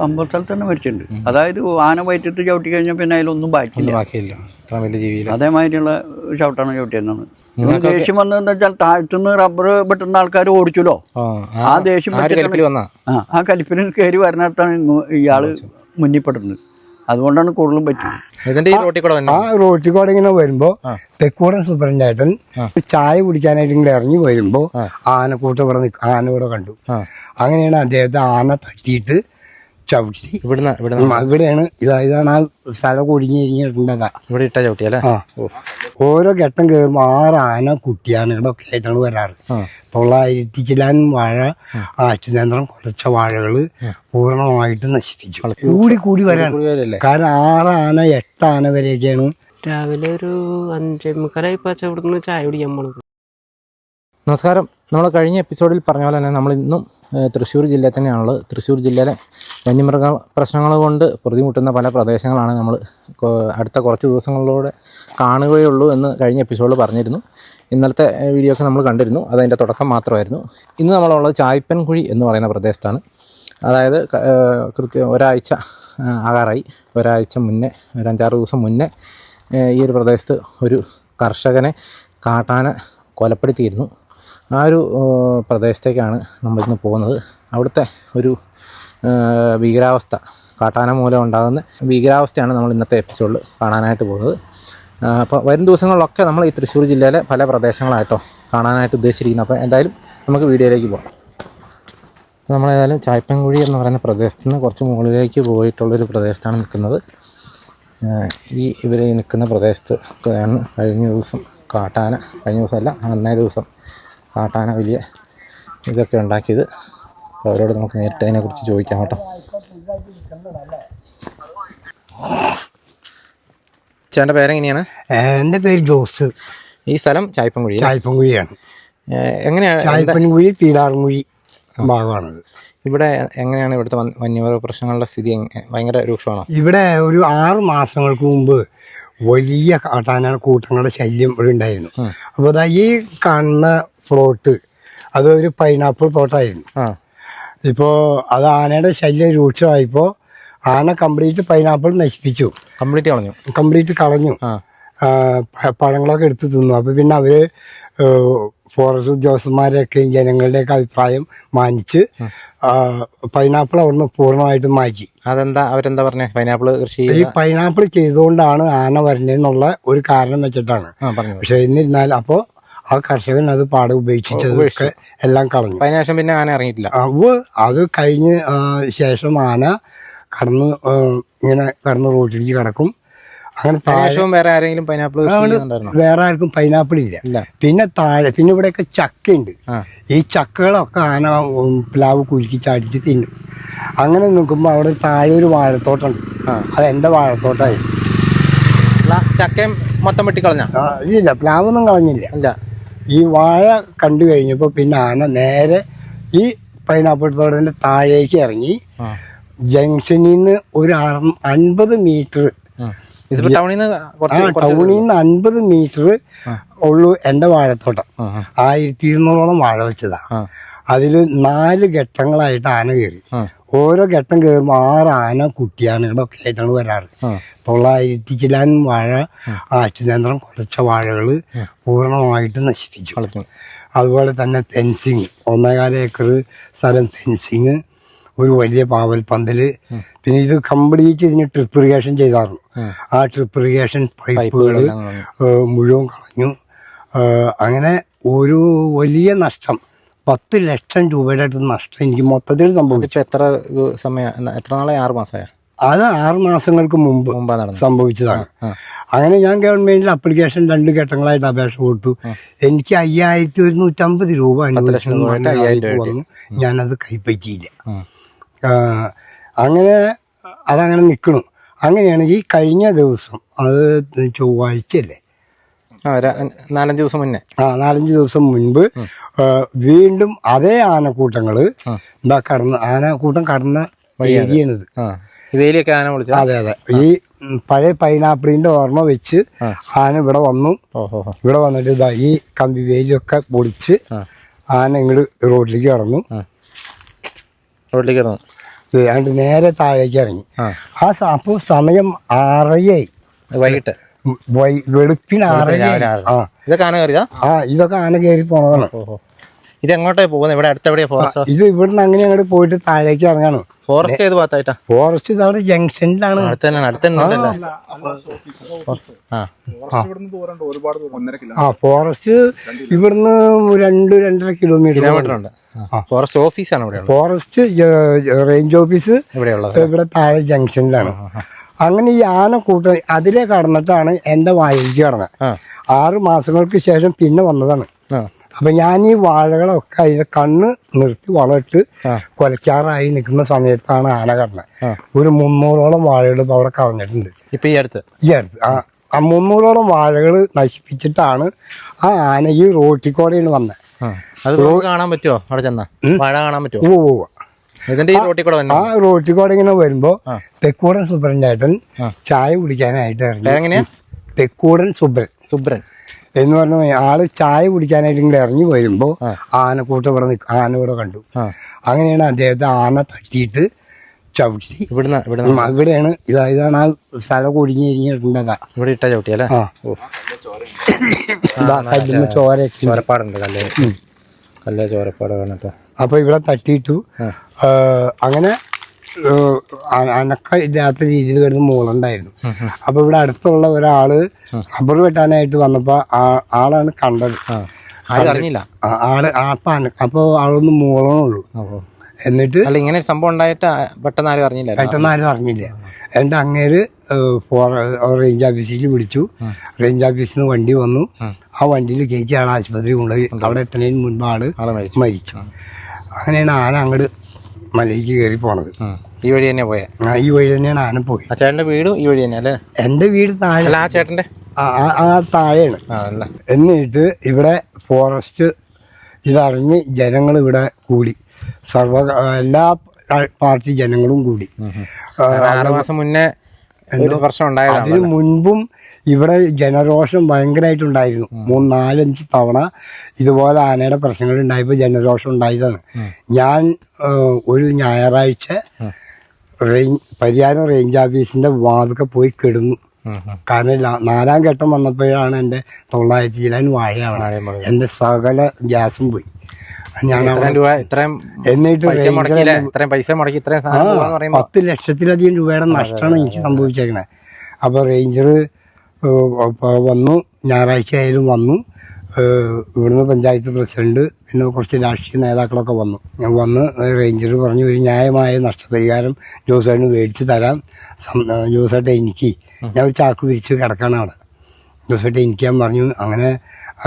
അമ്പലസ്ഥലത്ത് തന്നെ മരിച്ചിട്ടുണ്ട് അതായത് ആന വയറ്റത്ത് ചവിട്ടി കഴിഞ്ഞാൽ പിന്നെ അതിലൊന്നും ബാക്കിയില്ല. ബാക്കിയില്ല. അത്ര വലിയ ജീവിയില്ല. അതേമാതിരിയുള്ള ചവിട്ടാണ് ചവിട്ടിയിരുന്നത് ദേഷ്യം വന്നതെന്ന് വെച്ചാൽ താഴ്ത്തുനിന്ന് റബ്ബർ പെട്ടുന്ന ആൾക്കാർ ഓടിച്ചല്ലോ? ആ ദേഷ്യം ആ കലിപ്പിന് കയറി വരുന്നിടത്താണ് ഇങ്ങോ- ഇയാൾ മുന്നിൽപ്പെടുന്നത്. അതുകൊണ്ടാണ് കൂടുതലും പറ്റുന്നത് ഇതിന്റെ ഈ റോട്ടിൽ കൂടെ വന്നു? ആ റോട്ടിൽ കൂടെ ഇങ്ങനെ വരുമ്പോ തെക്കൂടൻ സൂപ്രണ്ടായിട്ടൻ ചായ കുടിക്കാനായിട്ട് ഇങ്ങനെ ഇറങ്ങി വരുമ്പോ ആനക്കൂട്ടം ഇവിടെ നിൽക്കും ആന ഇവിടെ കണ്ടു. അങ്ങനെയാണ് അദ്ദേഹത്തെ ആന തട്ടിയിട്ട് ചവിട്ടി. ഇവിടുന്ന് ഇവിടുന്ന് ഇവിടെയാണ് ഇതാ ഇതാണ് ആ സ്ഥലം കുടുങ്ങിയിരിക്കുന്നതാ ഇവിടെ ഇട്ട ചവിട്ടി അല്ലേ? ആ. ഓരോ ഘട്ടം കയറുമ്പോൾ ആറ് ആന കുട്ടിയാനകളൊക്കെ ആയിട്ടാണ് വരാറ്. തൊള്ളായിരത്തി ചിലാൻ വാഴ ആറ്റുനേന്ത്രം കുറച്ച വാഴകൾ പൂർണമായിട്ട് നശിപ്പിച്ചു. കൂടി കൂടി വരാണ്. കാരണം ആറ് ആന എട്ട് ആന വരെയൊക്കെയാണ്. രാവിലെ ഒരു അഞ്ചേ മുക്കാലായി പാച്ച ഇവിടുന്ന് ചായ കുടിക്കാൻ പോണത് നമസ്കാരം. നമ്മൾ കഴിഞ്ഞ എപ്പിസോഡിൽ പറഞ്ഞ പോലെ തന്നെ നമ്മൾ ഇന്നും തൃശ്ശൂർ ജില്ലയിൽ തന്നെയാണുള്ളത്. തൃശ്ശൂർ ജില്ലയിലെ വന്യമൃഗ പ്രശ്നങ്ങൾ കൊണ്ട് പ്രതിമുട്ടുന്ന പല പ്രദേശങ്ങളാണ് നമ്മൾ അടുത്ത കുറച്ച് ദിവസങ്ങളിലൂടെ കാണുകയുള്ളൂ എന്ന് കഴിഞ്ഞ എപ്പിസോഡിൽ പറഞ്ഞിരുന്നു. ഇന്നലത്തെ വീഡിയോ ഒക്കെ നമ്മൾ കണ്ടിരുന്നു. അതതിന്റെ തുടക്കം മാത്രമായിരുന്നു. ഇന്ന് നമ്മളുള്ളത് ചായ്പൻകുഴി എന്ന് പറയുന്ന പ്രദേശത്താണ്. അതായത് കൃത്യം ഒരാഴ്ച ആകാറായി. ഒരാഴ്ച മുന്നേ ഒരു അഞ്ചാറ് ദിവസം മുന്നേ ഈ ഒരു പ്രദേശത്ത് ഒരു കർഷകനെ കാട്ടാന കൊലപ്പെടുത്തിയിരുന്നു. ആ ഒരു പ്രദേശത്തേക്കാണ് നമ്മളിന്ന് പോകുന്നത്. അവിടുത്തെ ഒരു ഭീകരാവസ്ഥ കാട്ടാന മൂലം ഉണ്ടാകുന്ന ഭീകരാവസ്ഥയാണ് നമ്മൾ ഇന്നത്തെ എപ്പിസോഡിൽ കാണാനായിട്ട് പോകുന്നത്. അപ്പോൾ വരും ദിവസങ്ങളിലൊക്കെ നമ്മൾ ഈ തൃശ്ശൂർ ജില്ലയിലെ പല പ്രദേശങ്ങളായിട്ടോ കാണാനായിട്ട് ഉദ്ദേശിച്ചിരിക്കുന്നത് അപ്പോൾ എന്തായാലും നമുക്ക് വീഡിയോയിലേക്ക് പോകാം നമ്മളേതായാലും ചായപ്പൻകുഴി എന്ന് പറയുന്ന പ്രദേശത്ത് നിന്ന് കുറച്ച് മുകളിലേക്ക് പോയിട്ടുള്ളൊരു പ്രദേശത്താണ് നിൽക്കുന്നത്. ഈ ഇവർ നിൽക്കുന്ന പ്രദേശത്ത് ആണ് കഴിഞ്ഞ ദിവസം കാട്ടാന കഴിഞ്ഞ ദിവസമല്ല അന്നേ ദിവസം കാട്ടാന വലിയ ഇതൊക്കെ ഉണ്ടാക്കിയത്. അപ്പോൾ അവരോട് നമുക്ക് നേരിട്ട് അതിനെക്കുറിച്ച് ചോദിക്കാം കേട്ടോ. ചേട്ടന്റെ പേരെങ്ങനെയാണ്? എന്റെ പേര് ജോസ്. ഈ സ്ഥലം ചായ്പൻകുഴി ചായ്പൻകുഴിയാണ്. എങ്ങനെയാണ് ചായ്പൻകുഴി തീടാർകുഴി ഭാഗമാണത്. ഇവിടെ എങ്ങനെയാണ് ഇവിടുത്തെ വന്യമൃഗ പ്രശ്നങ്ങളുടെ സ്ഥിതി ഭയങ്കര രൂക്ഷമാണോ? ഇവിടെ ഒരു ആറ് മാസങ്ങൾക്ക് മുമ്പ് വലിയ കാട്ടാന കൂട്ടങ്ങളുടെ ശല്യം ഇവിടെ ഉണ്ടായിരുന്നു. അപ്പോൾ അതാ ഈ കാണുന്ന ഫ്ലോട്ട്. അത് ഒരു പൈനാപ്പിൾ പ്ലോട്ടായിരുന്നു ഇപ്പോൾ അത് ആനയുടെ ശല്യം രൂക്ഷമായപ്പോൾ ആന കംപ്ലീറ്റ് പൈനാപ്പിൾ നശിപ്പിച്ചു. കംപ്ലീറ്റ് കളഞ്ഞു. കംപ്ലീറ്റ് കളഞ്ഞു. പഴങ്ങളൊക്കെ എടുത്ത് തിന്നു. അപ്പോൾ പിന്നെ അവർ ഫോറസ്റ്റ് ഉദ്യോഗസ്ഥന്മാരെയൊക്കെയും ജനങ്ങളുടെയൊക്കെ അഭിപ്രായം മാനിച്ച് പൈനാപ്പിൾ അവിടുന്ന് പൂർണമായിട്ടും മാറ്റി. അതെന്താ അവരെന്താ പറഞ്ഞത് പൈനാപ്പിൾ കൃഷി ഈ പൈനാപ്പിൾ ചെയ്തുകൊണ്ടാണ് ആന വരുന്നതെന്നുള്ള ഒരു കാരണം വെച്ചിട്ടാണ്. പക്ഷെ എന്നിരുന്നാൽ അപ്പോൾ ആ കർഷകൻ അത് പാടെ ഉപേക്ഷിച്ചതൊക്കെ എല്ലാം കളഞ്ഞു. അതിനുശേഷം പിന്നെ ആന ഇറങ്ങിയിട്ടില്ല. അവ അത് കഴിഞ്ഞ് ശേഷം ആന കടന്ന് ഇങ്ങനെ കടന്ന് റോട്ടിലേക്ക് കിടക്കും. അങ്ങനെ വേറെ ആരെങ്കിലും പൈനാപ്പിൾ വേറെ ആർക്കും പൈനാപ്പിൾ ഇല്ല. പിന്നെ താഴെ പിന്നെ ഇവിടെയൊക്കെ ചക്കയുണ്ട്. ഈ ചക്കകളൊക്കെ ആന പ്ലാവ് കുലുക്കി ചാടിച്ച് തിന്നും. അങ്ങനെ നിൽക്കുമ്പോൾ അവിടെ താഴെ ഒരു വാഴത്തോട്ടമുണ്ട്. അത് എന്റെ വാഴത്തോട്ടമായി അല്ല, ചക്കയും മൊത്തം വെട്ടിക്കളഞ്ഞ? ഇല്ല പ്ലാവൊന്നും കളഞ്ഞില്ല. ഈ വാഴ കണ്ടു കഴിഞ്ഞപ്പോൾ പിന്നെ ആന നേരെ ഈ പൈനാപ്പിൾ തോട്ടത്തിന്റെ താഴേക്ക് ഇറങ്ങി. ജംഗ്ഷനിൽ നിന്ന് ഒരു അൻപത് മീറ്റർ ടൗണിൽ നിന്ന് അൻപത് മീറ്റർ ഉള്ളൂ എന്റെ വാഴത്തോട്ടം. ആയിരത്തി ഇരുന്നൂറോളം വാഴ വെച്ചതാ. അതിൽ അതിൽ നാല് ഘട്ടങ്ങളായിട്ട് ആന കയറി. ഓരോ ഘട്ടം കയറുമ്പോൾ ആറ് ആന കുട്ടിയാനകളൊക്കെ ആയിട്ടാണ് വരാറ്. തൊള്ളായിരത്തി ചിലാൻ വാഴ ആറ്റുനേന്ത്രം കുറച്ച വാഴകൾ പൂർണമായിട്ട് നശിപ്പിച്ചു. അതുപോലെ തന്നെ തെൻസിങ് ഒന്നേകാല ഏക്കർ സ്ഥലം തെൻസിങ് ഒരു വലിയ പാവൽ പന്തൽ പിന്നെ ഇത് കംപ്ലീറ്റ് ഇതിന് ട്രിപ്പ് ഇറിഗേഷൻ ചെയ്തായിരുന്നു ആ. ട്രിപ്പ് ഇറിഗേഷൻ പൈപ്പുകൾ മുഴുവൻ കളഞ്ഞു. അങ്ങനെ ഒരു വലിയ നഷ്ടം പത്ത് ലക്ഷം രൂപയുടെ അടുത്ത് നഷ്ടം. എനിക്ക് മൊത്തത്തിൽ സംഭവിച്ചു. എത്ര സമയം എത്ര നാളെ ആറ് മാസമായ? അത് ആറ് മാസങ്ങൾക്ക് മുമ്പ് സംഭവിച്ചതാണ്. അങ്ങനെ ഞാൻ ഗവൺമെന്റിൽ അപ്ലിക്കേഷൻ രണ്ട് ഘട്ടങ്ങളായിട്ട് അപേക്ഷ കൊടുത്തു. എനിക്ക് അയ്യായിരത്തി ഒരുന്നൂറ്റമ്പത് രൂപ വന്നു. ഞാനത് കൈപ്പറ്റിയില്ല. അങ്ങനെ അതങ്ങനെ നിൽക്കണു അങ്ങനെയാണെങ്കിൽ കഴിഞ്ഞ ദിവസം അത് ചൊവ്വാഴ്ചയല്ലേ? നാലഞ്ച് ദിവസം മുന്നേ. ആ നാലഞ്ച് ദിവസം മുൻപ് വീണ്ടും അതേ ആനക്കൂട്ടങ്ങൾ എന്താ കടന്ന് ആനക്കൂട്ടം കടന്ന ഏരിയയാണിത് ആ. വേലിയൊക്കെ ആന വിളിച്ച? അതെ അതെ. ഈ പഴയ പൈനാപ്പിളിന്റെ ഓർമ്മ വെച്ച് ആന ഇവിടെ വന്നു. ഇവിടെ വന്നിട്ട് ഇതാ ഈ കമ്പി വേലിയൊക്കെ പൊളിച്ച് ആന ഇങ്ങോട്ട് റോഡിലേക്ക് കടന്നു. റോഡിലേക്ക് കടന്നു. ഏതാണ്ട് നേരെ താഴേക്ക് ഇറങ്ങി. ആ. അപ്പോൾ സമയം ആറരയായി. വൈകിട്ട്. വെളുപ്പിന് ആറ് ആ. ഇതൊക്കെ ആന കയറിയതാ? ആ ഇതൊക്കെ ആന കയറി പോണതാണ്. ഇത് എങ്ങോട്ടാ പോകുന്നത് ഇവിടെ അടുത്ത് എവിടെയാ ഫോറസ്റ്റ് ഇത് ഇവിടുന്ന് അങ്ങനെ അങ്ങോട്ട് പോയിട്ട് താഴേക്ക് ഇറങ്ങാണ്. ഫോറസ്റ്റ് ഏത് ഭാഗത്തായിട്ടാ? ഫോറസ്റ്റ് ഇതവിടെ ജംഗ്ഷനിലാണ്. അടുത്ത് തന്നെ അടുത്ത് തന്നെ ആ. ആ. ഫോറസ്റ്റ് ഇവിടുന്ന് രണ്ട് രണ്ടര കിലോമീറ്റർ കിലോമീറ്റർ ഉണ്ട്. ഫോറസ്റ്റ് ഓഫീസാണ് ഇവിടെ ഫോറസ്റ്റ് റേഞ്ച് ഓഫീസ് ഇവിടെയുള്ളത്. ഇവിടെ താഴെ ജംഗ്ഷനിലാണ്. അങ്ങനെ ഈ ആന കൂട്ട അതിലെ കടന്നിട്ടാണ് എന്റെ വായിലേക്ക് കടന്നത്. ആറു മാസങ്ങൾക്ക് ശേഷം പിന്നെ വന്നതാണ്. അപ്പൊ ഞാൻ ഈ വാഴകളൊക്കെ അതിന്റെ കണ്ണ് നിർത്തി വളമിട്ട്. കൊലക്കാറായി നിൽക്കുന്ന സമയത്താണ് ആന കടന്നത്. ഒരു മുന്നൂറോളം വാഴകൾ ഇപ്പൊ അവിടെ കളഞ്ഞിട്ടുണ്ട് ഇപ്പൊ ഈ അടുത്ത്? ഈ അടുത്ത്. ആ. മുന്നൂറോളം വാഴകൾ നശിപ്പിച്ചിട്ടാണ് ആ ആന ഈ റോട്ടിൽ കൂടെയാണ് വന്നത്. അത് കാണാൻ പറ്റുമോ അവിടെ ചെന്നാ? വാഴ കാണാൻ പറ്റുമോ ഓ ഇതിന്റെ ഈ റോട്ടിൽ കൂടെ വന്നു? ആ റോട്ടിൽ കൂടെ ഇങ്ങനെ വരുമ്പോ. തെക്കൂടൻ സുബ്രൻ ചേട്ടൻ ചായ കുടിക്കാനായിട്ട് ഇറങ്ങി. എങ്ങനെയാ തെക്കൂടൻ സുബ്രൻ. സുബ്രൻ. എന്ന് പറഞ്ഞ ആൾ ചായ കുടിക്കാനായിട്ട് ഇങ്ങനെ ഇറങ്ങി വരുമ്പോ ആനക്കൂട്ടം ഇവിടെ ആന ഇവിടെ കണ്ടു. അങ്ങനെയാണ് അദ്ദേഹത്തെ ആന തട്ടിയിട്ട് ചവിട്ടി. ഇവിടുന്ന് ഇവിടെയാണ്. ഇതാ ഇതാണ് ആ സ്ഥലം കുടുങ്ങിയിരിക്കുന്നത് ഇവിടെ ഇട്ട ചവിട്ടി അല്ലേ. ചോരപ്പാടുണ്ട് കല്ലേ. കല്ലേ ചോരപ്പാട് വേണിട്ട് അപ്പൊ ഇവിടെ തട്ടിയിട്ടു. അങ്ങനെ അനക്ക ഇല്ലാത്ത രീതിയിൽ കിടന്ന് മൂളുണ്ടായിരുന്നു. അപ്പൊ ഇവിടെ അടുത്തുള്ള ഒരാൾ റബ്ബർ വെട്ടാനായിട്ട് വന്നപ്പോ ആ- ആളാണ് കണ്ടത്. ആൾ അപ്പൊ അന- ആളൊന്ന് മൂളണുള്ളൂ. എന്നിട്ട് അല്ല ഇങ്ങനെ ഒരു സംഭവം ഉണ്ടായിട്ട് പെട്ടെന്ന് ആരും അറിഞ്ഞില്ല പെട്ടെന്ന് ആരും അറിഞ്ഞില്ല. എന്നിട്ട് അങ്ങേര് റേഞ്ച് ഓഫീസിലേക്ക് വിളിച്ചു. റേഞ്ച് ഓഫീസിൽ നിന്ന് വണ്ടി വന്നു. ആ. വണ്ടിയിൽ കയറ്റി ആൾ ആശുപത്രി കൊണ്ടുപോയി. അവിടെ എത്തുന്നതിന് മുൻപ് ആൾ മരിച്ചു. അങ്ങനെയാണ് ആന അങ്ങോട്ട് മലയിലേക്ക് കയറി പോണത്. ഈ വഴി തന്നെ പോയ? ആ, ഈ വഴി തന്നെയാണ് ആന പോയി. ആ ചേട്ടന്റെ വീടും ഈ വഴി തന്നെ അല്ലേ? എന്റെ വീട് താഴെ. അല്ല ആ ചേട്ടന്റെ? ആ താഴെയാണ്. എന്നിട്ട് ഇവിടെ ഫോറസ്റ്റ് ഇതറിഞ്ഞ് ജനങ്ങൾ ഇവിടെ കൂടി. സർവ എല്ലാ പാർട്ടി ജനങ്ങളും കൂടി. ആറ് മാസം മുന്നേ ഒരു അതിനു മുൻപും ഇവിടെ ജനരോഷം ഭയങ്കരമായിട്ടുണ്ടായിരുന്നു മൂന്ന് നാലഞ്ച് തവണ ഇതുപോലെ ആനയുടെ പ്രശ്നങ്ങൾ ഉണ്ടായപ്പോൾ ജനരോഷം ഉണ്ടായതാണ്. ഞാൻ ഒരു ഞായറാഴ്ച റേഞ്ച് പരിയാരം റേഞ്ച് ഓഫീസിന്റെ വാതൊക്കെ പോയി കിടന്നു. കാരണം നാലാം ഘട്ടം വന്നപ്പോഴാണ് എന്റെ തൊള്ളായിരത്തി ചിലാൻ വാഴയാണ്. എന്റെ സകല ഗ്യാസും പോയി. ഇത്രയും രൂപ ഇത്രയും എന്നിട്ട് പൈസ ഇത്രയും പൈസ മുടക്കി ഇത്രയും സാധനം പത്ത് ലക്ഷത്തിലധികം രൂപയുടെ നഷ്ടമാണ് എനിക്ക് സംഭവിച്ചേക്കണേ. അപ്പോൾ റേഞ്ചർ വന്നു ഞായറാഴ്ച ആയാലും വന്നു. ഇവിടുന്ന് പഞ്ചായത്ത് പ്രസിഡന്റ് പിന്നെ കുറച്ച് രാഷ്ട്രീയ നേതാക്കളൊക്കെ വന്നു. ഞാൻ വന്ന് റേഞ്ചർ പറഞ്ഞു ഒരു ന്യായമായ നഷ്ടപരിഹാരം ജോസായിട്ട് മേടിച്ച് തരാം. ജോസായിട്ട് എനിക്ക്. ഞാൻ ഒരു ചാക്ക് വിരിച്ച് കിടക്കണം അവിടെ. എനിക്ക് എനിക്കാൻ പറഞ്ഞു. അങ്ങനെ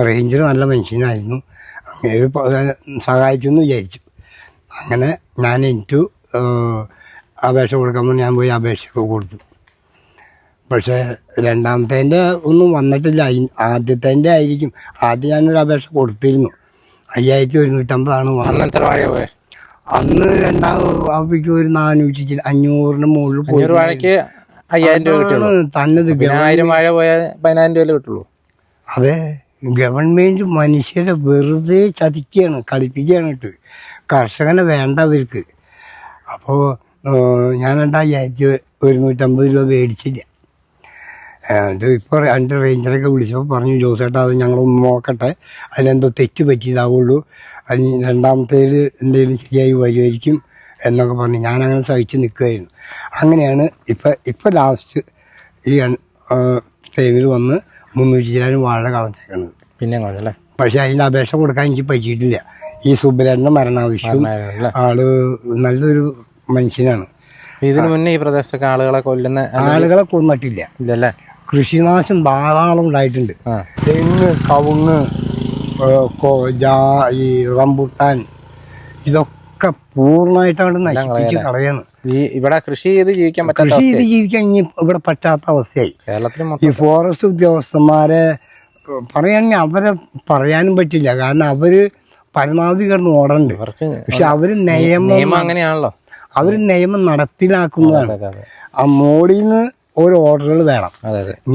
റേഞ്ചർ നല്ല മനുഷ്യനായിരുന്നു. അങ്ങനെ സഹായിക്കുമെന്ന് വിചാരിച്ചു. അങ്ങനെ ഞാൻ എനിക്ക് അപേക്ഷ കൊടുക്കുമ്പോൾ ഞാൻ പോയി അപേക്ഷയൊക്കെ കൊടുത്തു. പക്ഷേ രണ്ടാമത്തേന്റെ ഒന്നും വന്നിട്ടില്ല. ആദ്യത്തേന്റെ ആയിരിക്കും. ആദ്യം ഞാനൊരു അപേക്ഷ കൊടുത്തിരുന്നു. അയ്യായിരത്തി ഒരുന്നൂറ്റമ്പതാണ് വന്നത്. അന്ന് രണ്ടാം അവയ്ക്ക് ഒരു നാനൂറ്റി അഞ്ഞൂറിന് മുകളിൽ പോയി. വാഴയ്ക്ക് അയ്യായിരം രൂപ തന്നത് ആയിരം വാഴ പോയാൽ പതിനായിരം രൂപ കിട്ടുള്ളൂ? അതെ. ഗവൺമെന്റ് മനുഷ്യരെ വെറുതെ ചതിക്കുകയാണ് കളിപ്പിക്കുകയാണ് ഇട്ട് കർഷകനെ വേണ്ട അവർക്ക്. അപ്പോൾ ഞാൻ ഒരു ഒരുന്നൂറ്റമ്പത് രൂപ മേടിച്ചില്ല. ഇത് ഇപ്പോൾ രണ്ട് റേഞ്ചറൊക്കെ വിളിച്ചപ്പോൾ പറഞ്ഞു ജോസേട്ടാ അത് ഞങ്ങളൊന്ന് നോക്കട്ടെ. അതിലെന്തോ തെറ്റ് പറ്റിയതാവുള്ളൂ. അതിന് രണ്ടാമത്തേൽ എന്തെങ്കിലും ശരിയായി വരുമായിരിക്കും എന്നൊക്കെ പറഞ്ഞു. ഞാനങ്ങനെ സഹിച്ച് നിൽക്കുകയായിരുന്നു അങ്ങനെയാണ് ഇപ്പം ഇപ്പം ലാസ്റ്റ് ഈ ടൈമിൽ വന്ന് മുന്നൂറ്റി ചിലാനും വാഴ കളഞ്ഞേക്കണത് പിന്നെ കളഞ്ഞല്ലേ? പക്ഷെ അതിന്റെ അപേക്ഷ കൊടുക്കാൻ എനിക്ക് പറ്റിയിട്ടില്ല. ഈ സുബ്രന്റെ മരണാവശ്യം ആൾ നല്ലൊരു മനുഷ്യനാണ്. ഇതിനു മുന്നേ ഈ പ്രദേശത്തൊക്കെ ആളുകളെ കൊല്ലുന്ന ആളുകളെ കൊന്നിട്ടില്ല. ഇല്ലല്ലേ? കൃഷിനാശം ധാരാളം ഉണ്ടായിട്ടുണ്ട്. തെങ്ങ് കവുങ്ങ് ഈ റംബുട്ടാൻ ഇതൊക്കെ പൂർണമായിട്ടാണ് നശിപ്പിച്ച് കളയാണ്. ഇവിടെ കൃഷി ചെയ്ത് ജീവിക്കാൻ പറ്റാത്ത കൃഷി ചെയ്ത് ജീവിക്കാൻ ഇനി ഇവിടെ പറ്റാത്ത അവസ്ഥയായി. കേരളത്തിൽ ഈ ഫോറസ്റ്റ് ഉദ്യോഗസ്ഥന്മാരെ പറയുകയാണെങ്കിൽ അവരെ പറയാനും പറ്റില്ല. കാരണം അവർ പരമാവധി കിടന്ന് ഓടണ്ട്. പക്ഷെ അവർ നിയമം നിയമം അങ്ങനെയാണല്ലോ. അവർ നിയമം നടപ്പിലാക്കുന്നതാണ്. ആ മോഡിയിൽ നിന്ന് ഓരോ ഓർഡറുകൾ വേണം.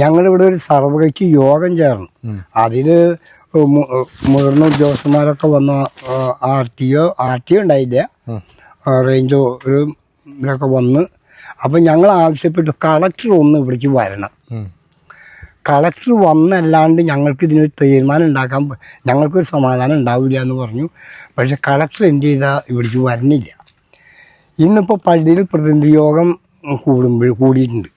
ഞങ്ങളിവിടെ ഒരു സർവകക്ഷി യോഗം ചേർന്നു. അതിൽ മുതിർന്ന ഉദ്യോഗസ്ഥന്മാരൊക്കെ വന്ന R T O R T O ഉണ്ടായില്ല. റേഞ്ചോ ഒരു ഇവരൊക്കെ വന്ന് അപ്പം ഞങ്ങൾ ആവശ്യപ്പെട്ടു കളക്ടർ ഒന്ന് ഇവിടേക്ക് വരണം. കളക്ടർ വന്നല്ലാണ്ട് ഞങ്ങൾക്ക് ഇതിനൊരു തീരുമാനം ഉണ്ടാക്കാൻ ഞങ്ങൾക്കൊരു സമാധാനം ഉണ്ടാവില്ല എന്ന് പറഞ്ഞു. പക്ഷെ കളക്ടർ എന്ത് ചെയ്താൽ ഇവിടേക്ക് വരുന്നില്ല ഇന്നിപ്പോൾ പള്ളിയിൽ പ്രതിനിധി യോഗം കൂടുമ്പോൾ കൂടിയിട്ടുണ്ട്.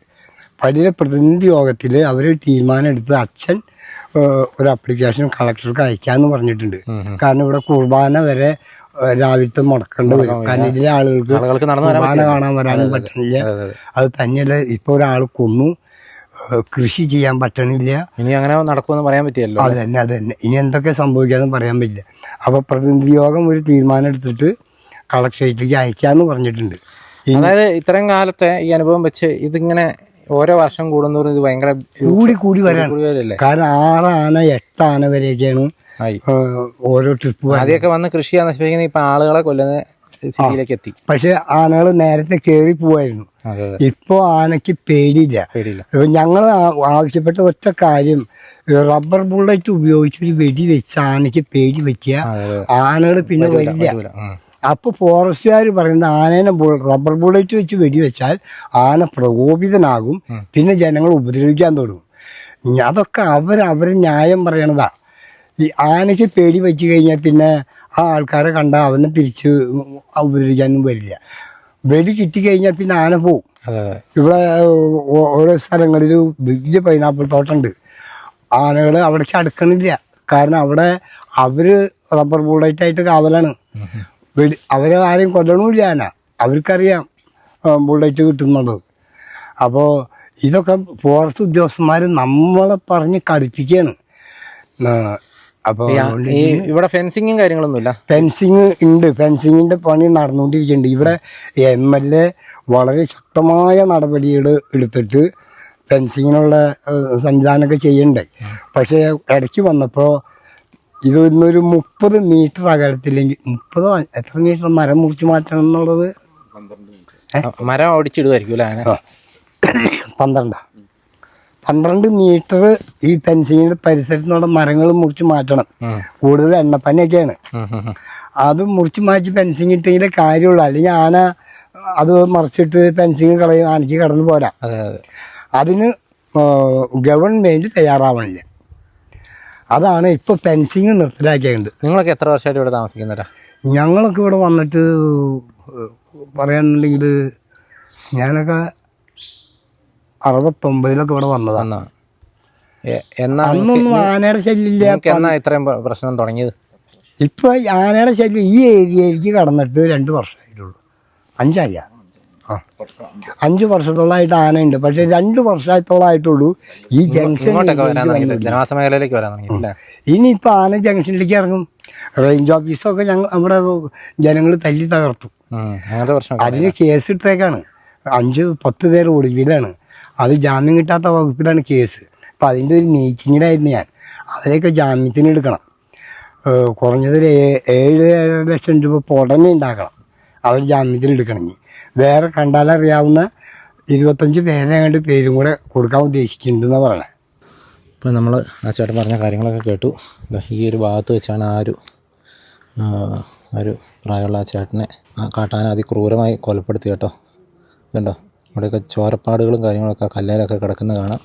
പള്ളിയിലെ പ്രതിനിധി യോഗത്തിൽ അവർ തീരുമാനം എടുത്ത് അച്ഛൻ ഒരു അപ്ലിക്കേഷൻ കളക്ടർക്ക് അയക്കാമെന്ന് പറഞ്ഞിട്ടുണ്ട്. കാരണം ഇവിടെ കുർബാന വരെ രാവിലത്തെ മുടക്കേണ്ടി വരും. കാരണം ഇതിലെ ആളുകൾക്ക് ആളുകൾക്ക് നടന്നു കാണാൻ വരാനും പറ്റണില്ല അതെ, തന്നെയല്ല ഇപ്പൊ ഒരാൾ കൊന്നു. കൃഷി ചെയ്യാൻ പറ്റണില്ല. ഇനി അങ്ങനെ നടക്കുമെന്ന് പറയാൻ പറ്റിയല്ലോ അത് തന്നെ അത് തന്നെ ഇനി എന്തൊക്കെ സംഭവിക്കാന്ന് പറയാൻ പറ്റില്ല. അപ്പൊ പ്രതിനിധി യോഗം ഒരു തീരുമാനം എടുത്തിട്ട് കളക്ടറേറ്റിലേക്ക് അയക്കാന്ന് പറഞ്ഞിട്ടുണ്ട്. അതായത് ഇത്രയും കാലത്തെ ഈ അനുഭവം വെച്ച് ഇതിങ്ങനെ ഓരോ വർഷം കൂടുന്നോറും ഇത് ഭയങ്കര കൂടി കൂടി വരാണ്. കാരണം ആറ് ആന എട്ട് ആന വരെയൊക്കെയാണ് ഓരോ ട്രിപ്പ് ആദ്യമൊക്കെ വന്ന് കൃഷി നശിപ്പിക്കുന്ന ഇപ്പൊ ആളുകളെ കൊല്ലുന്ന സിറ്റിയിലേക്ക് എത്തി. പക്ഷെ ആനകൾ നേരത്തെ കയറി പോവായിരുന്നു. ഇപ്പോ ആനക്ക് ആനയ്ക്ക് പേടിയില്ല. ഞങ്ങൾ ആവശ്യപ്പെട്ട ഒറ്റ കാര്യം റബ്ബർ ബുള്ളറ്റ് ഉപയോഗിച്ച് ഒരു വെടി വെച്ച് ആനയ്ക്ക് പേടി അതെ ആനകൾ പിന്നെ വരില്ല. വരൂല. ഉം. അപ്പൊ ഫോറസ്റ്റുകാർ പറയുന്ന ആനേനെ റബ്ബർ ബുള്ളറ്റ് വെച്ച് വെടിവെച്ചാൽ ആന പ്രകോപിതനാകും പിന്നെ ജനങ്ങൾ ഉപദ്രവിക്കാൻ തുടങ്ങും അതൊക്കെ അവർ അവർ ന്യായം പറയണതാ. ഈ ആനയ്ക്ക് പേടി വെച്ച് കഴിഞ്ഞാൽ പിന്നെ ആ ആൾക്കാരെ കണ്ട അവനെ തിരിച്ച് ഉപദ്രവിക്കാനൊന്നും വരില്ല. വെടി കിട്ടിക്കഴിഞ്ഞാൽ പിന്നെ ആന പോവും. ഇവിടെ ഓരോ സ്ഥലങ്ങളിൽ വലിയ പൈനാപ്പിൾ തോട്ടമുണ്ട്. ആനകൾ അവിടേക്ക് അടുക്കണില്ല. കാരണം അവിടെ അവർ റബ്ബർ ബുള്ളറ്റായിട്ട് കാവലാണ്. വെടി അവരെ ആരും കൊല്ലണമില്ല ആന അവർക്കറിയാം ബുള്ളറ്റ് കിട്ടുന്നത്. അപ്പോൾ ഇതൊക്കെ ഫോറസ്റ്റ് ഉദ്യോഗസ്ഥന്മാർ നമ്മളെ പറഞ്ഞ് കളിപ്പിക്കുകയാണ് അപ്പോൾ ഈ ഇവിടെ ഫെൻസിങ്ങും കാര്യങ്ങളൊന്നുമില്ല? ഫെൻസിങ് ഉണ്ട്. ഫെൻസിങ്ങിന്റെ പണി നടന്നുകൊണ്ടിരിക്കുന്നുണ്ട്. ഇവിടെ എം എൽ എ വളരെ ശക്തമായ നടപടികൾ എടുത്തിട്ട് ഫെൻസിങ്ങിനുള്ള സംവിധാനമൊക്കെ ചെയ്യണ്ടേ. പക്ഷേ ഇടയ്ക്ക് വന്നപ്പോൾ ഇത് ഇന്നൊരു മുപ്പത് മീറ്റർ അകലത്തില്ലെങ്കിൽ മുപ്പതോ എത്ര മീറ്റർ മരം മുറിച്ചു മാറ്റണം എന്നുള്ളത്? മരം ഓടിച്ചിടുമായിരിക്കും അല്ലേ ആന ആ. പന്ത്രണ്ടാ. പന്ത്രണ്ട് മീറ്റർ ഈ ഫെൻസിങ്ങിന്റെ പരിസരത്തിനുള്ള മരങ്ങൾ മുറിച്ചു മാറ്റണം. കൂടുതൽ ഉം. അത് മുറിച്ച് മാറ്റി ഫെൻസിങ് ഇട്ടെങ്കിലേ കാര്യമുള്ളൂ. അല്ലെങ്കിൽ ആന അത് മറിച്ചിട്ട് ഫെൻസിങ് കളയും ആനയ്ക്ക് കടന്നു പോരാ. അതെ അതെ. അതിന് ഗവൺമെന്റ് തയ്യാറാവണില്ല. അതാണ് ഇപ്പോൾ ഫെൻസിങ് നിർത്തലാക്കിയത് നിങ്ങളൊക്കെ എത്ര വർഷമായിട്ട് ഇവിടെ താമസിക്കുന്നവരാ? ഞങ്ങളൊക്കെ ഇവിടെ വന്നിട്ട് പറയാനുണ്ടെങ്കിൽ ഞാനൊക്കെ അറുപത്തൊമ്പതിലൊക്കെ ഇവിടെ വന്നതാണ് എന്നാ അന്നൊന്നും ആനയുടെ ശല്യമില്ല. എന്നാ ഇത്രയും പ്രശ്നം തുടങ്ങിയത്? ഇപ്പൊ ഈ ആനയുടെ ശല്യം ഈ ഏരിയയിലേക്ക് കടന്നിട്ട് രണ്ട് വർഷമായിട്ടുള്ളൂ അഞ്ചായ അഞ്ച് വർഷത്തോളമായിട്ട് ആനയുണ്ട്. പക്ഷെ രണ്ട് വർഷത്തോളമായിട്ടുള്ളൂ ഈ ജംഗ്ഷൻ ജനവാസ മേഖലയിലേക്ക് വരാൻ ഇനിയിപ്പോൾ ആന ജംഗ്ഷനിലേക്ക് ഇറങ്ങും. റേഞ്ച് ഓഫീസൊക്കെ ഞങ്ങൾ നമ്മുടെ ജനങ്ങൾ തല്ലി തകർത്തു. അതിന് കേസ് ഇട്ടേക്കാണ് അഞ്ച് പത്ത് പേര് ഒടുവിലാണ് അത് ജാമ്യം കിട്ടാത്ത വകുപ്പിലാണ് കേസ്. അപ്പം അതിന്റെ ഒരു മീറ്റിങ്ങിലായിരുന്നു ഞാൻ. അതിലേക്ക് ജാമ്യത്തിന് എടുക്കണം. കുറഞ്ഞതിൽ കുറഞ്ഞത് ഏഴ് ഏഴര ലക്ഷം രൂപ പൊടനെ ഉടനെ ഉണ്ടാക്കണം അവർ ജാമ്യത്തിൽ എടുക്കണമെങ്കിൽ വേറെ കണ്ടാലറിയാവുന്ന ഇരുപത്തഞ്ച് പേരെ കണ്ട് പേരും കൂടെ കൊടുക്കാൻ ഉദ്ദേശിക്കുന്നുണ്ടെന്ന് പറയണേ. ഇപ്പം നമ്മൾ ആ ചേട്ടൻ പറഞ്ഞ കാര്യങ്ങളൊക്കെ കേട്ടു. ഈ ഒരു ഭാഗത്ത് വെച്ചാണ് ആ ഒരു ആ, ഒരു പ്രായമുള്ള ആ ചേട്ടനെ ആ കാട്ടാന അതിക്രൂരമായി കൊലപ്പെടുത്തി കേട്ടോ. ഇതുണ്ടോ? ഇവിടെയൊക്കെ ചോരപ്പാടുകളും കാര്യങ്ങളൊക്കെ കല്ലേലൊക്കെ കിടക്കുന്ന കാണാം.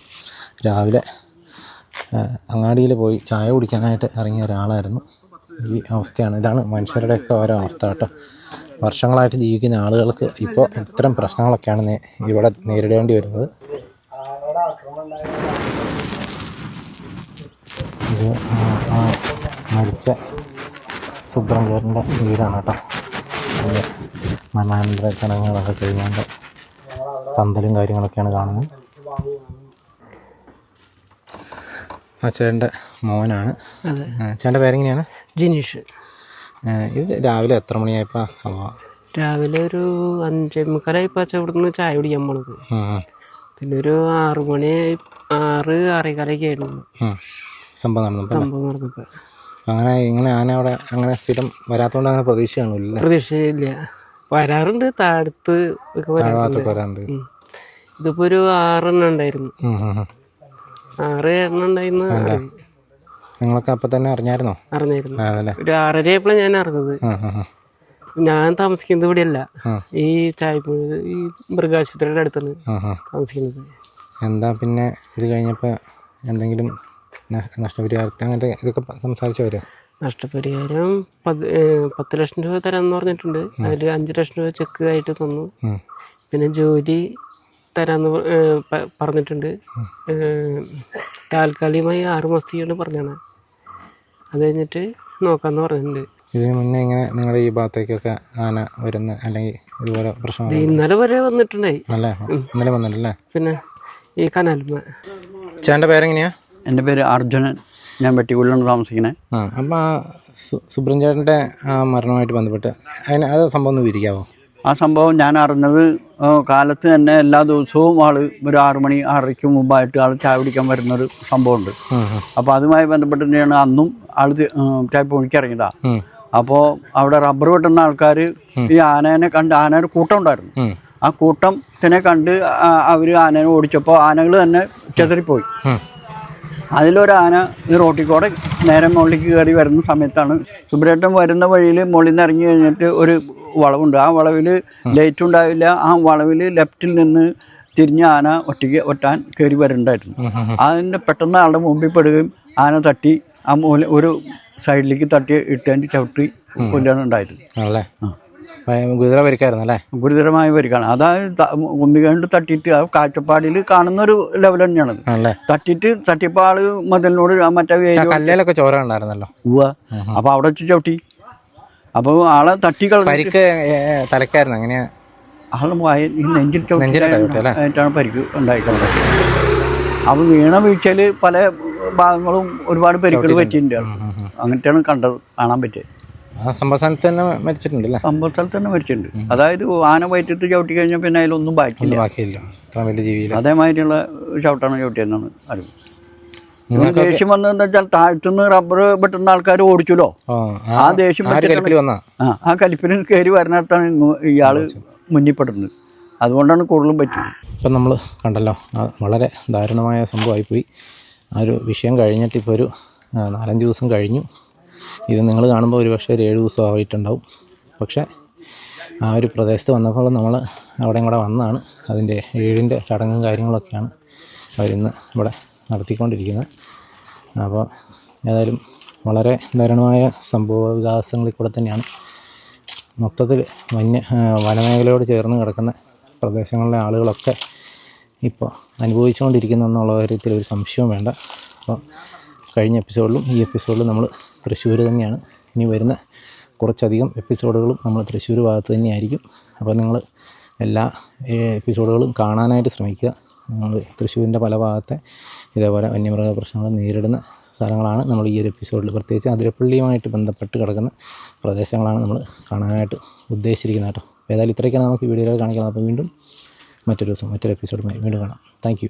രാവിലെ അങ്ങാടിയിൽ പോയി ചായ കുടിക്കാനായിട്ട് ഇറങ്ങിയ ഒരാളായിരുന്നു. ഈ അവസ്ഥയാണ്. ഇതാണ് മനുഷ്യരുടെയൊക്കെ ഓരോ അവസ്ഥ കേട്ടോ. വർഷങ്ങളായിട്ട് ജീവിക്കുന്ന ആളുകൾക്ക് ഇപ്പോൾ ഇത്തരം പ്രശ്നങ്ങളൊക്കെയാണ് ഇവിടെ നേരിടേണ്ടി വരുന്നത്. ഇത് മരിച്ച സുബ്രഹ്മണ്യറിന്റെ വീടാണ് കേട്ടോ. മരണാനന്തര ചടങ്ങുകളൊക്കെ കഴിഞ്ഞാൽ പന്തലും കാര്യങ്ങളൊക്കെയാണ് കാണുന്നത്. ആ ചേട്ടന്റെ മോനാണ്. അതെ. ചേട്ടന്റെ പേരെങ്ങനെയാണ്? ജിനീഷ്. ഇത് രാവിലെ എത്ര മണിയായപ്പോൾ സംഭവം? രാവിലെ ഒരു അഞ്ചേ മുക്കാലായപ്പോൾ അച്ഛൻ ഇവിടുന്ന് ചായ കുടിക്കാൻ പോണത്. പിന്നെ ഒരു ആറു മണി ആറ് ആറേകാലൊക്കെ ആയിരുന്നു. സംഭവം നടന്നപ്പോൾ സംഭവം നടന്നപ്പോൾ അങ്ങനെ ഇങ്ങനെ ആന അവിടെ അങ്ങനെ സ്ഥിരം വരാത്തതുകൊണ്ട് അങ്ങനെ പ്രതീക്ഷ കാണില്ല പ്രതീക്ഷയില്ല. വരാറുണ്ട് താഴത്ത് ഒക്കെ വരാറുണ്ട്. ഇതിപ്പോ ഒരു ആറെണ്ണം ഉണ്ടായിരുന്നു. ആറ് എണ്ണം ഉണ്ടായിരുന്നു. അറിഞ്ഞു. നിങ്ങളൊക്കെ അപ്പൊ തന്നെ അറിഞ്ഞായിരുന്നോ? അറിഞ്ഞായിരുന്നു. അതല്ലേ? ഒരു ആറര ആയപ്പോഴാണ് ഞാൻ അറിഞ്ഞത്. ഞാൻ താമസിക്കുന്നത് ഇവിടെയല്ല. അല്ല ഈ ചായപ്പുഴ ഈ മൃഗാശുപത്രിയുടെ അടുത്താണ് താമസിക്കുന്നത്. എന്താ പിന്നെ ഇത് കഴിഞ്ഞപ്പോൾ എന്തെങ്കിലും നഷ്ടപരിഹാരത്തെ അങ്ങനത്തെ ഇതൊക്കെ സംസാരിച്ചു വരുമോ നഷ്ടപരിഹാരം പത്ത് ലക്ഷം രൂപ തരാമെന്ന് പറഞ്ഞിട്ടുണ്ട്. അതിൽ അഞ്ച് ലക്ഷം രൂപ ചെക്ക് ആയിട്ട് തന്നു. പിന്നെ ജോലി തരാമെന്ന് പ- പറഞ്ഞിട്ടുണ്ട്. താൽക്കാലികമായി ആറ് മാസത്തേക്കാണ് പറഞ്ഞാണ് അത് കഴിഞ്ഞിട്ട് നോക്കാമെന്ന് പറഞ്ഞിട്ടുണ്ട്. ഇതിന് മുന്നേ ഇങ്ങനെ നിങ്ങളുടെ ഈ ഭാഗത്തേക്കൊക്കെ ആന വരുന്ന അല്ലെങ്കിൽ ഇതുപോലെ പ്രശ്നം ഇന്നലെ വരെ വന്നിട്ടുണ്ടായി. അല്ലേ ഇന്നലെ വന്നിട്ടല്ലേ? പിന്നെ ഈ കനാൽമ ചേട്ടന്റെ പേരെങ്ങനെയാ? എന്റെ പേര് അർജുനൻ ഞാൻ വെട്ടിക്കുള്ളിലാണ് താമസിക്കുന്നത്. ആ അപ്പം ആ സു- സുബ്രൻ ചേട്ടന്റെ ആ മരണവുമായിട്ട് ബന്ധപ്പെട്ട് അതിന് അത് സംഭവം ഒന്ന് വിരിക്കാവോ ആ സംഭവം ഞാൻ അറിഞ്ഞത് കാലത്ത് തന്നെ എല്ലാ ദിവസവും ആൾ ഒരു ആറു മണി ആറരയ്ക്ക് മുമ്പായിട്ട് ആൾ ചായ പിടിക്കാൻ വരുന്നൊരു സംഭവമുണ്ട്. അപ്പോൾ അതുമായി ബന്ധപ്പെട്ട് തന്നെയാണ് അന്നും ആൾ ചായ പൊഴിക്ക് ഇറങ്ങിയതാ. അപ്പോൾ അവിടെ റബ്ബർ വെട്ടുന്ന ആൾക്കാർ ഈ ആനേനെ കണ്ട് ആനയുടെ കൂട്ടം ഉണ്ടായിരുന്നു. ആ കൂട്ടത്തിനെ കണ്ട് അവർ ആനേനെ ഓടിച്ചപ്പോൾ ആനകൾ തന്നെ ചെതറിപ്പോയി. അതിലൊരാന അതിലൊരു ആന ഈ റോട്ടിൽ കൂടെ നേരെ മുകളിലേക്ക് കയറി വരുന്ന സമയത്താണ് സുബ്രേട്ടൻ വരുന്ന വഴിയിൽ മുകളിൽ നിന്ന് ഇറങ്ങി കഴിഞ്ഞിട്ട് ഒരു വളവുണ്ട്. ആ വളവിൽ ലൈറ്റ് ഉണ്ടാവില്ല. ആ വളവിൽ ലെഫ്റ്റിൽ നിന്ന് തിരിഞ്ഞ ആന ഒറ്റയ്ക്ക് ഒറ്റാൻ കയറി വരുന്നുണ്ടായിരുന്നു അതിന്റെ പെട്ടെന്ന് ആളുടെ മുമ്പിൽ പെടുകയും ആന തട്ടി ആ മൂല ഒരു സൈഡിലേക്ക് തട്ടി ഇട്ടതിന്റെ ചവിട്ടി കൊല്ലാണ് ഉണ്ടായിരുന്നു ആണല്ലേ? ഭയ- ഗുരുതര പരിക്കായിരുന്നു അല്ലേ? ഗുരുതരമായ പരിക്കാണ്. അതായത് കുമ്പി കണ്ട് തട്ടിയിട്ട് ആ കാഴ്ചപ്പാടിൽ കാണുന്ന ഒരു ലെവൽ തന്നെയാണ് തട്ടിയിട്ട് തട്ടിയപ്പോൾ ആൾ മതിലിനോട് മറ്റേ കല്ലേലൊക്കെ ചോര ഉണ്ടായിരുന്നല്ലോ. ഉവ്വ. അപ്പൊ അവിടെ വെച്ച് ചവിട്ടി. അപ്പൊ ആളെ തട്ടി കളഞ്ഞു പരിക്ക് തലക്കായിരുന്നു അങ്ങനെയാ ആൾ ഈ നെഞ്ചിൽ നെഞ്ചിലാ ആയിട്ടാണ് പരിക്ക് ഉണ്ടായിട്ടുള്ളത്. അപ്പൊ വീണ വീഴ്ചയിൽ പല ഭാഗങ്ങളും ഒരുപാട് പരിക്കുകൾ പറ്റിയിട്ടുണ്ട്. അങ്ങനത്തെയാണ് കണ്ടത് കാണാൻ പറ്റിയത് സംഭവ സ്ഥലത്ത് തന്നെ മരിച്ചിട്ടുണ്ട് അല്ലേ സംഭവ സ്ഥലത്ത് തന്നെ മരിച്ചിട്ടുണ്ട്. അതായത് ആന വയറ്റത്ത് ചവിട്ടി കഴിഞ്ഞാൽ പിന്നെ അതിലൊന്നും ബാക്കിയില്ല. ബാക്കിയില്ല. അത്ര വലിയ ജീവിയില്ല അതേമാതിരിയുള്ള ചവിട്ടാണ് ചവിട്ടിയെന്നാണ് അറിവ്. ദേഷ്യം വന്നതെന്ന് വെച്ചാൽ താഴ്ത്തുനിന്ന് റബ്ബർ വെട്ടുന്ന ആൾക്കാർ ഓടിച്ചല്ലോ ആ ദേഷ്യം ആ കലിപ്പിന് കയറി വരുന്നിടത്താണ് ഇയാൾ മുന്നിൽപ്പെടുന്നത്. അതുകൊണ്ടാണ് കൂടുതലും പറ്റുന്നത് ഇപ്പം നമ്മൾ കണ്ടല്ലോ വളരെ ദാരുണമായ സംഭവമായിപ്പോയി. ആ ഒരു വിഷയം കഴിഞ്ഞിട്ട് ഇപ്പോൾ ഒരു നാലഞ്ച് ദിവസം കഴിഞ്ഞു. ഇത് നിങ്ങൾ കാണുമ്പോൾ ഒരു പക്ഷേ ഒരു ഏഴ് ദിവസം ആയിട്ടുണ്ടാവും. പക്ഷേ ആ ഒരു പ്രദേശത്ത് വന്നപ്പോൾ നമ്മൾ അവിടെയും കൂടെ വന്നതാണ് അതിന്റെ ഏഴിന്റെ ചടങ്ങും കാര്യങ്ങളൊക്കെയാണ് അവരിന്ന് ഇവിടെ നടത്തിക്കൊണ്ടിരിക്കുന്നത്. അപ്പോൾ ഏതായാലും വളരെ ദാരുണമായ സംഭവ വികാസങ്ങളിൽ കൂടെ തന്നെയാണ് മൊത്തത്തിൽ വന്യ വനമേഖലയോട് ചേർന്ന് കിടക്കുന്ന പ്രദേശങ്ങളിലെ ആളുകളൊക്കെ ഇപ്പോൾ അനുഭവിച്ചുകൊണ്ടിരിക്കുന്നു എന്നുള്ള കാര്യത്തിൽ ഒരു സംശയവും വേണ്ട. അപ്പോൾ കഴിഞ്ഞ എപ്പിസോഡിലും ഈ എപ്പിസോഡിലും നമ്മൾ തൃശ്ശൂർ തന്നെയാണ്. ഇനി വരുന്ന കുറച്ചധികം എപ്പിസോഡുകളും നമ്മൾ തൃശ്ശൂർ ഭാഗത്ത് തന്നെയായിരിക്കും. അപ്പോൾ നിങ്ങൾ എല്ലാ എപ്പിസോഡുകളും കാണാനായിട്ട് ശ്രമിക്കുക. നമ്മൾ തൃശ്ശൂരിന്റെ പല ഭാഗത്തെ ഇതേപോലെ വന്യമൃഗ പ്രശ്നങ്ങൾ നേരിടുന്ന സ്ഥലങ്ങളാണ് നമ്മൾ ഈ ഒരു എപ്പിസോഡിൽ പ്രത്യേകിച്ച് അതിരപ്പള്ളിയുമായിട്ട് ബന്ധപ്പെട്ട് കിടക്കുന്ന പ്രദേശങ്ങളാണ് നമ്മൾ കാണാനായിട്ട് ഉദ്ദേശിച്ചിരിക്കുന്നത് കേട്ടോ. ഏതായാലും ഇത്രയൊക്കെയാണ് നമുക്ക് വീഡിയോയിൽ കാണിക്കുന്നത് അപ്പോൾ വീണ്ടും മറ്റൊരു ദിവസം മറ്റൊരു എപ്പിസോഡുമായി വീണ്ടും കാണാം. താങ്ക്